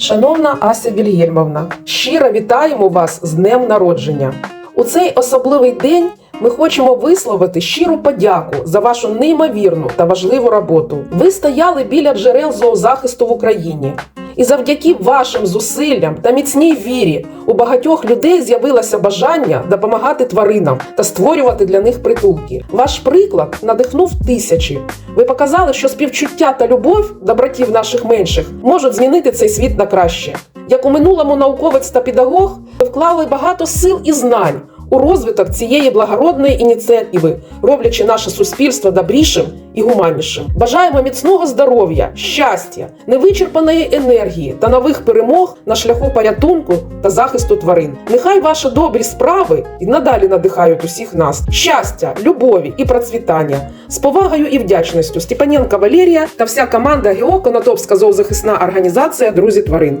Шановна Ася Вільгельмовна, щиро вітаємо вас з днем народження. У цей особливий день ми хочемо висловити щиру подяку за вашу неймовірну та важливу роботу. Ви стояли біля джерел зоозахисту в Україні. І завдяки вашим зусиллям та міцній вірі у багатьох людей з'явилося бажання допомагати тваринам та створювати для них притулки. Ваш приклад надихнув тисячі. Ви показали, що співчуття та любов до братів наших менших можуть змінити цей світ на краще. Як у минулому науковець та педагог, ви вклали багато сил і знань у розвиток цієї благородної ініціативи, роблячи наше суспільство добрішим і гуманнішим. Бажаємо міцного здоров'я, щастя, невичерпаної енергії та нових перемог на шляху порятунку та захисту тварин. Нехай ваші добрі справи і надалі надихають усіх нас. Щастя, любові і процвітання. З повагою і вдячністю Степаненка Валерія та вся команда ГЕО Конотопська зоозахисна організація Друзі тварин.